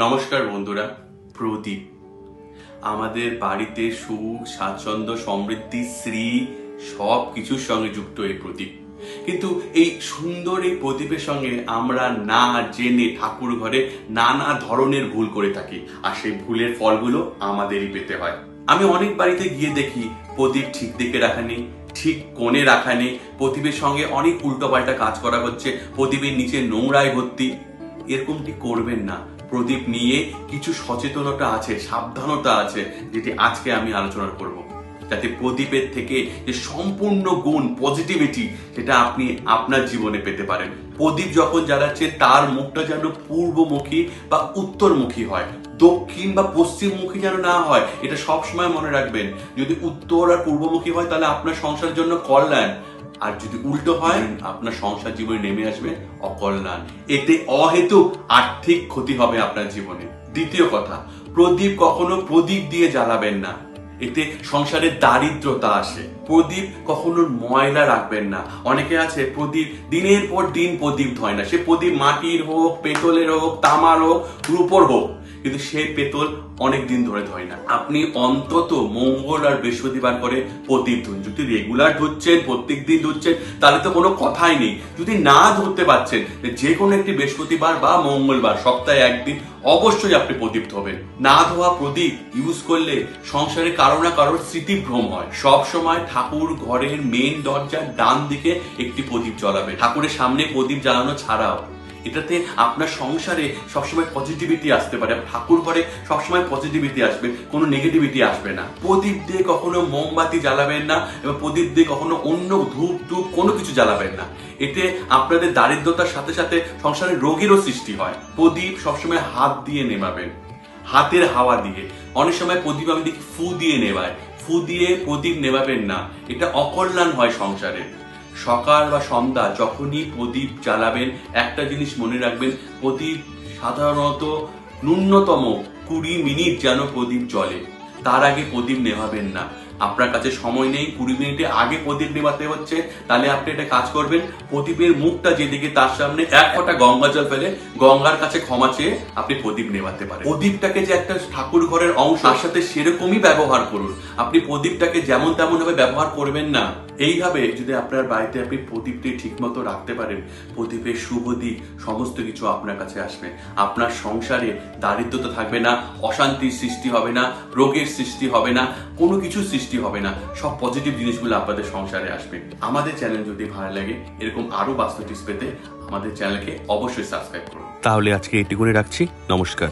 নমস্কার বন্ধুরা, প্রদীপ। আমাদের বাড়িতে সুখ, স্বাচ্ছন্দ্য, সমৃদ্ধি, শ্রী সব কিছুর সঙ্গে যুক্ত এই প্রদীপ। কিন্তু এই সুন্দর এই প্রদীপের সঙ্গে আমরা না জেনে ঠাকুর ঘরে নানা ধরনের ভুল করে থাকি, আর সেই ভুলের ফলগুলো আমাদেরই পেতে হয়। আমি অনেক বাড়িতে গিয়ে দেখি প্রদীপ ঠিক দিকে রাখা নেই, ঠিক কোণে রাখা নেই, প্রদীপের সঙ্গে অনেক উল্টোপাল্টা কাজ করা হচ্ছে, প্রদীপের নিচে নোংরায় ভর্তি। এরকমটি করবেন না। প্রদীপ নিয়ে কিছু সচেতনতা আছে, সাবধানতা আছে, যেটি আজকে আমি আলোচনা করব। যাতে প্রদীপের থেকে যে সম্পূর্ণ গুণ পজিটিভিটি সেটা আপনি আপনার জীবনে পেতে পারেন। প্রদীপ যখন জ্বালাচ্ছে, তার মুখটা যেন পূর্বমুখী বা উত্তরমুখী হয়। দক্ষিণ বা পশ্চিমমুখী যেন না হয়, এটা সবসময় মনে রাখবেন। যদি উত্তর আর পূর্বমুখী হয়, তাহলে আপনার সংসারের জন্য কল্যাণ। আর যদি উল্টো হয় আপনার সংসার জীবনে নেমে আসবে অকল্যাণ। এতে অহেতু আর্থিক ক্ষতি হবে আপনার জীবনে। দ্বিতীয় কথা প্রদীপ কখনো প্রদীপ দিয়ে জ্বালাবেন না। এতে সংসারে দারিদ্রতা আসে। প্রদীপ কখনো ময়লা রাখবেন না। অনেকে আছে প্রদীপ দিনের পর দিন প্রদীপ ধয় না। সে প্রদীপ মাটির হোক পেতলের হোক তামার হোক রূপর হোক। কিন্তু সেই পেতল অনেক দিন ধরে ধয় না। আপনি অন্তত মঙ্গল আর বৃহস্পতিবার করে প্রদীপ ধুন যদি রেগুলার ধুচ্ছেন প্রত্যেক দিন ধুচ্ছেন তাহলে তো কোনো কথাই নেই। যদি না ধরতে পারছেন যে কোনো একটি বৃহস্পতিবার বা মঙ্গলবার, সপ্তাহে একদিন অবশ্যই আপনি প্রদীপ ধোবেন না ধোয়া প্রদীপ ইউজ করলে সংসারে কারও না কারোর স্মৃতিভ্রম হয়। সব সময় ঠাকুর ঘরের মেন দরজার ডান দিকে একটি প্রদীপ জ্বলাবে ঠাকুরের সামনে প্রদীপ জ্বালানো ছাড়াও এটাতে আপনার সংসারে সবসময় পজিটিভিটি আসতে পারে ঠাকুর ঘরে সবসময় পজিটিভিটি আসবে, কোনো নেগেটিভিটি আসবে না। প্রদীপ দিয়ে কখনো মোমবাতি জ্বালাবেন না, এবং প্রদীপ দিয়ে কখনো অন্য ধূপ ধূপ কোনো কিছু জ্বালাবেন না। এতে আপনাদের দারিদ্রতার সাথে সাথে সংসারে রোগেরও সৃষ্টি হয়। প্রদীপ সবসময় হাত দিয়ে নেমাবেন, হাতের হাওয়া দিয়ে। অনেক সময় প্রদীপ আমি দেখি ফু দিয়ে নেবায়। ফু দিয়ে প্রদীপ নেভাবেন না। এটা অকল্যাণ হয় সংসারে। সকাল বা সন্ধ্যা যখনই প্রদীপ জ্বালাবেন, একটা জিনিস মনে রাখবেন, প্রদীপ সাধারণত ন্যূনতম কুড়ি মিনিট যেন প্রদীপ জ্বলে। তার আগে প্রদীপ নেভাবেন না। আপনার কাছে সময় নেই, কুড়ি মিনিটে আগে প্রদীপ নেভাতে হচ্ছে, তাহলে আপনি একটা কাজ করবেন, প্রদীপের মুখটা যেদিকে তার সামনে, এক ফোঁটা গঙ্গা জল ফেলে, গঙ্গার কাছে ক্ষমা চেয়ে আপনি প্রদীপ নেভাতে পারেন। প্রদীপটাকে যে একটা ঠাকুর ঘরের অংশ, তার সাথে সেরকমই ব্যবহার করুন। আপনি প্রদীপটাকে যেমন তেমন ভাবে ব্যবহার করবেন না, এইভাবে যদি আপনার বাড়িতে আপনি প্রদীপটি ঠিক মতো রাখতে পারেন, প্রদীপের শুভ দিক সমস্ত কিছু আপনার কাছে আসবে। আপনার সংসারে দারিদ্রতা থাকবে না, অশান্তির সৃষ্টি হবে না, রোগের সৃষ্টি হবে না, কোনো কিছু সৃষ্টি হবে না। সব পজিটিভ জিনিসগুলো আপনাদের সংসারে আসবে। আমাদের চ্যানেল যদি ভালো লাগে, এরকম আরও বাস্তু টিপস পেতে আমাদের চ্যানেলকে অবশ্যই সাবস্ক্রাইব করুন। তাহলে আজকে এটি করে রাখছি। নমস্কার।